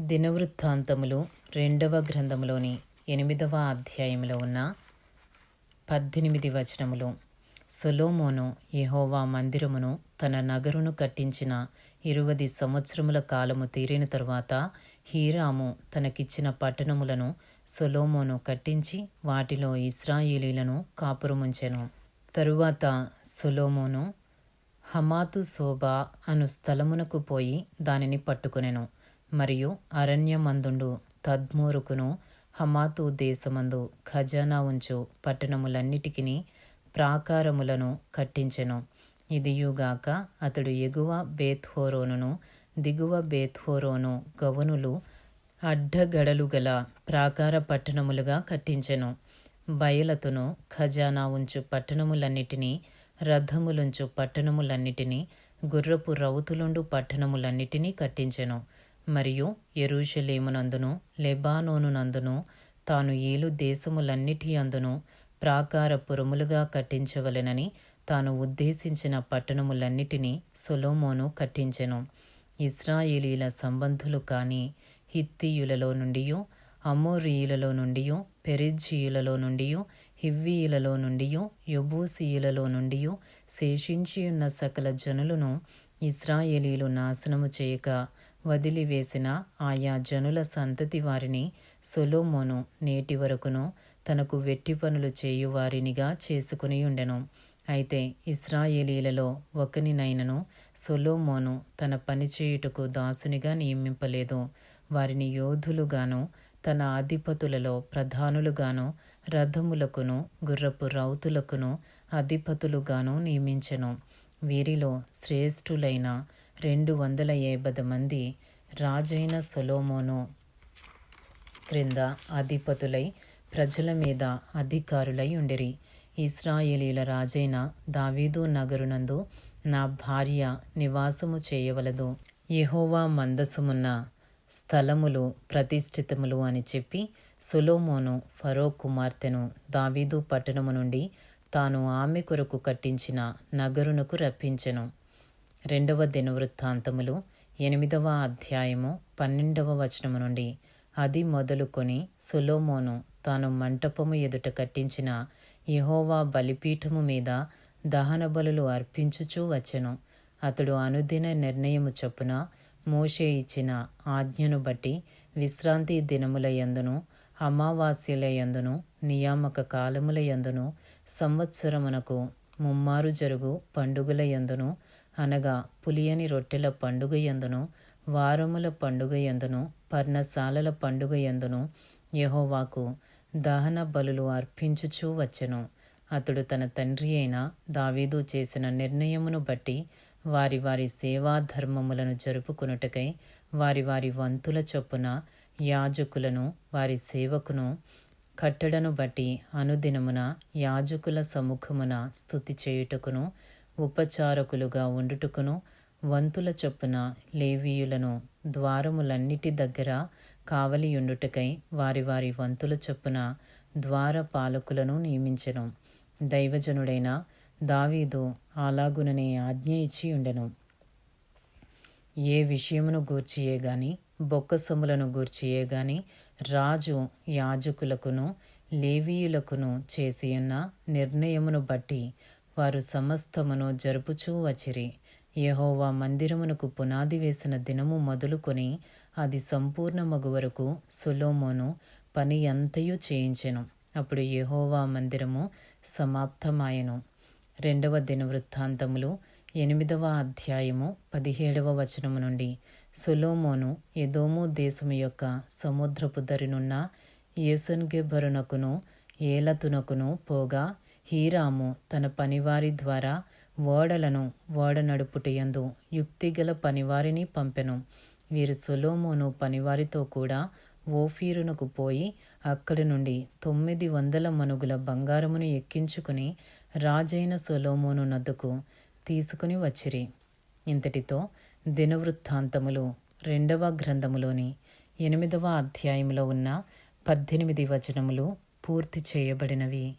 దినవృత్తాంతములు రెండవ గ్రంథములోని ఎనిమిదవ అధ్యాయంలో ఉన్న పద్దెనిమిది వచనములు. సొలోమోను యహోవా మందిరమును తన నగరును కట్టించిన ఇరువది సంవత్సరముల కాలము తీరిన తరువాత హీరాము తనకిచ్చిన పట్టణములను సొలోమోను కట్టించి వాటిలో ఇస్రాయేలీలను కాపురముంచెను. తరువాత సొలోమోను హమాతు శోభా అను స్థలమునకు పోయి దానిని పట్టుకొనెను. మరియు అరణ్యమందుండు తద్మూరుకును హమాతు దేశమందు ఖజానా ఉంచు పట్టణములన్నిటికిని ప్రాకారములను కట్టించెను. ఇదియుగాక అతడు ఎగువ బేత్హోరోనును దిగువ బేత్హోరోను గవనులు అడ్డగడలు గల ప్రాకార పట్టణములుగా కట్టించెను. బయలతును ఖజానా ఉంచు పట్టణములన్నిటినీ రథములుంచు పట్టణములన్నిటినీ గుర్రపు రౌతులుండు పట్టణములన్నిటినీ కట్టించెను. మరియు ఎరుషలేమునందును లెబానోనునందును తాను ఏలు దేశములన్నిటి అందును ప్రాకార పురములుగా కట్టించవలెనని తాను ఉద్దేశించిన పట్టణములన్నిటినీ సొలోమోను కట్టించెను. ఇస్రాయేలీల సంబంధులు కాని హిత్తీయులలో నుండియు అమోరియులలో నుండియు పెరిజ్జీయులలో నుండియు హివ్వీయులలో నుండియు యబూసీయులలో నుండియు శేషించియున్న సకల జనులను ఇస్రాయేలీలు నాశనము చేయక వదిలివేసిన ఆయా జనుల సంతతి వారిని సొలోమోను నేటి వరకును తనకు వెట్టి పనులు చేయువారినిగా చేసుకుని ఉండెను. అయితే ఇస్రాయేలీలలో ఒకనినైనను సొలోమోను తన పనిచేయుటకు దాసునిగా నియమింపలేదు. వారిని యోధులుగాను తన అధిపతులలో ప్రధానులుగాను రథములకును గుర్రపు రౌతులకును అధిపతులుగాను నియమించెను. వీరిలో శ్రేష్ఠులైన రెండు వందల ఏబది మంది రాజైన సొలోమోను క్రింద అధిపతులై ప్రజల మీద అధికారులై ఉండిరి. ఇస్రాయేలీల రాజైన దావీదు నగరునందు నా భార్య నివాసము చేయవలదు. యహోవా మందసమున్న స్థలములు ప్రతిష్ఠితములు అని చెప్పి సులోమోను ఫరో కుమార్తెను దావీదు పట్టణము నుండి తాను ఆమె కొరకు కట్టించిన నగరునకు రప్పించెను. రెండవ దినవృత్తాంతములు ఎనిమిదవ అధ్యాయము పన్నెండవ వచనము నుండి అది మొదలుకొని సులోమోను తాను మంటపము ఎదుట కట్టించిన యహోవా బలిపీఠము మీద దహన బలులు అర్పించుచూ వచ్చెను. అతడు అనుదిన నిర్ణయము చొప్పున మోషే ఇచ్చిన ఆజ్ఞను బట్టి విశ్రాంతి దినముల యందును అమావాస్యల యందును నియామక కాలముల యందును సంవత్సరమునకు ముమ్మారు జరుగు పండుగల యందును అనగా పులియని రొట్టెల పండుగ ఎందును వారముల పండుగ ఎందును పర్ణశాలల పండుగ ఎందును యెహోవాకు దహన బలులు అర్పించుచూ వచ్చెను. అతడు తన తండ్రి అయిన దావీదు చేసిన నిర్ణయమును బట్టి వారి వారి సేవా ధర్మములను జరుపుకొనుటకై వారి వారి వంతుల చొప్పున యాజకులను వారి సేవకును కట్టడను బట్టి అనుదినమున యాజకుల సముఖమున స్థుతి చేయుటకును ఉపచారకులుగా ఉండుటకును వంతుల చొప్పున లేవీయులను ద్వారములన్నిటి దగ్గర కావలియుండుటకై వారి వారి వంతుల చొప్పున ద్వార పాలకులను నియమించెను. దైవజనుడైన దావీదు అలాగుననే ఆజ్ఞ ఇచ్చి ఉండెను. ఏ విషయమును గూర్చియే గాని బొక్కసములను గూర్చియే గాని రాజు యాజకులకును లేవీయులకును చేసియున్న నిర్ణయమును బట్టి వారు సమస్తమును జరుపుచూ వచ్చిరి. యెహోవా మందిరమునకు పునాది వేసిన దినము మొదలుకొని అది సంపూర్ణమగు వరకు సులోమోను పని అంతయు చేయించెను. అప్పుడు యహోవా మందిరము సమాప్తమాయెను. రెండవ దిన వృత్తాంతములు ఎనిమిదవ అధ్యాయము పదిహేడవ వచనము నుండి. సులోమోను ఎదోము దేశము యొక్క సముద్రపు దరినున్న యేసన్గెబరునకును ఏలతునకును పోగా హీరాము తన పనివారి ద్వారా ఓడలను ఓడ నడుపుటయందు యుక్తిగల పనివారిని పంపెను. వీరు సొలోమోను పనివారితో కూడా ఓఫీరునకు పోయి అక్కడి నుండి తొమ్మిది వందల మనుగుల బంగారమును ఎక్కించుకుని రాజైన సొలోమోను నద్దుకు తీసుకుని వచ్చిరి. ఇంతటితో దినవృత్తాంతములు రెండవ గ్రంథములోని ఎనిమిదవ అధ్యాయంలో ఉన్న పద్దెనిమిది వచనములు పూర్తి చేయబడినవి.